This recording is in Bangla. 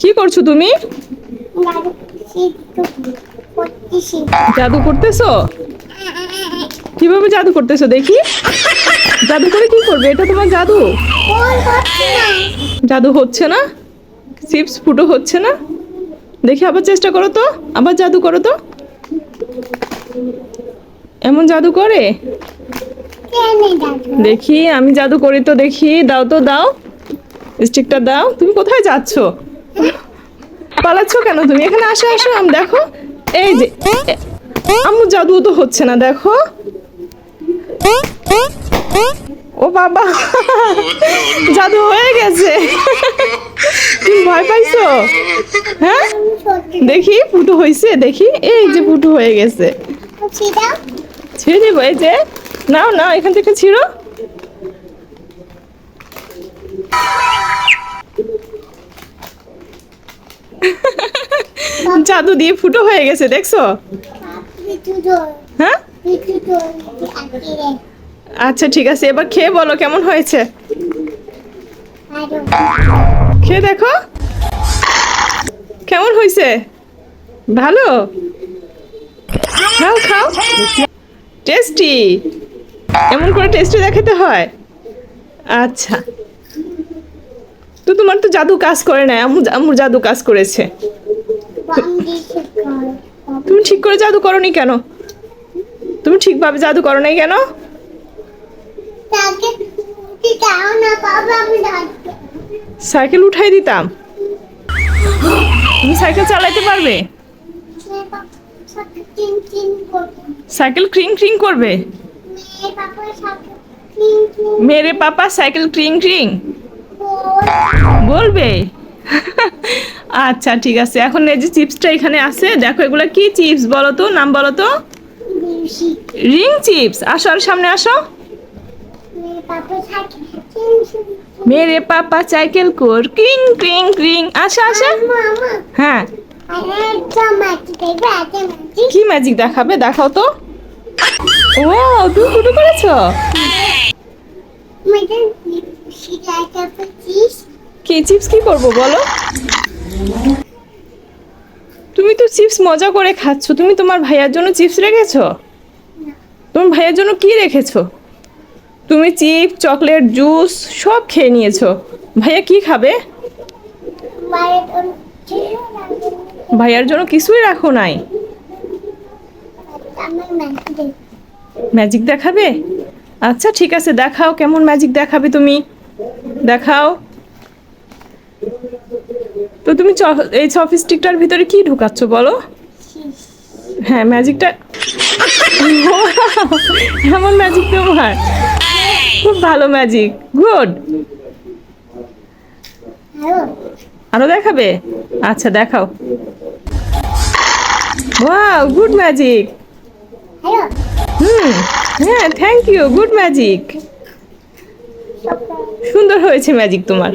কি করছ তুমি? জাদু করতেছো? কীভাবে জাদু করতেছো দেখি। জাদু করে কি করবে? এটা তোমার জাদু? জাদু হচ্ছে না? চিপস ফুটো হচ্ছে না? দেখি আবার চেষ্টা করো তো। আবার জাদু করো তো। এমন জাদু করে? দেখি, আমি জাদু করি তো দেখি। দাও তো, দাও। স্টিকটা দাও। তুমি কোথায় যাচ্ছ? পালাচ্ছ কেন তুমি? এখানে আসো আসো, আম, দেখো। এই যে, আম্মু জাদু তো হচ্ছে না, দেখো। ও বাবা, জাদু হয়ে গেছে। তুমি ভয় পাইছো? হ্যাঁ? দেখি ফুটো হয়েছে দেখি। এই যে ফুটো হয়ে গেছে। ছিঁড়ে দেবো, এই যে। নাও নাও, এখান থেকে ছিঁড়ো। জাদু দিয়ে ফুটো হয়ে গেছে, দেখছ? হ্যাঁ? আচ্ছা ঠিক আছে, এবার খেয়ে বলো, কেমন হয়েছে? খেয়ে দেখো। কেমন হয়েছে? ভালো? খাও খাও। টেস্টি? এমন করে টেস্টি দেখাতে হয়? আচ্ছা। তো তোমার তো জাদু কাজ করে না আম্মুর জাদু কাজ করেছে। তুমি ঠিক করে জাদু করনি কেন? তুমি ঠিকভাবে জাদু করো নাই কেন? সাইকেল উঠাই দিতাম। তুমি সাইকেল চালাইতে পারবে? সাইকেল ক্রিং ক্রিং করবে? মেরে পাপা সাইকেল ক্রিং ক্রিং বলবে? আচ্ছা ঠিক আছে। এখন এই যে চিপসটা এখানে আছে, দেখো এগুলো কি চিপস বলো তো? নাম বলো তো। Ring chips. আসো আর সামনে আসো। মেরে পাপা সাইকেল কোর। ক্রিং ক্রিং ক্রিং। আসো আসো। হ্যাঁ। কি ম্যাজিক দেখাবে? দেখাও তো। ও তুমি করেছ? কি চিপস কি করব বলো? তুমি তো চিপস মজা করে খাচ্ছ। তুমি তোমার ভাইয়ার জন্য চিপস রেখেছো? তোমার ভাইয়ার জন্য কি রেখেছো? তুমি চিপ, চকলেট, জুস সব খেয়ে নিয়েছো। ভাইয়া কি খাবে? ভাইয়ার জন্য কিছুই রাখো নাই। ম্যাজিক দেখাবে? আচ্ছা ঠিক আছে, দেখাও কেমন ম্যাজিক দেখাবে তুমি? দেখাও। তো তুমি এই চপস্টিকটার ভিতরে কি ঢুকাচ্ছ বলো? হ্যাঁ ম্যাজিকটা এমন ম্যাজিক তোমার। খুব ভালো ম্যাজিক। গুড। আরও দেখাবে? আচ্ছা দেখাও। Wow, good magic. হুম হ্যাঁ থ্যাংক ইউ, গুড ম্যাজিক। সুন্দর হয়েছে ম্যাজিক তোমার।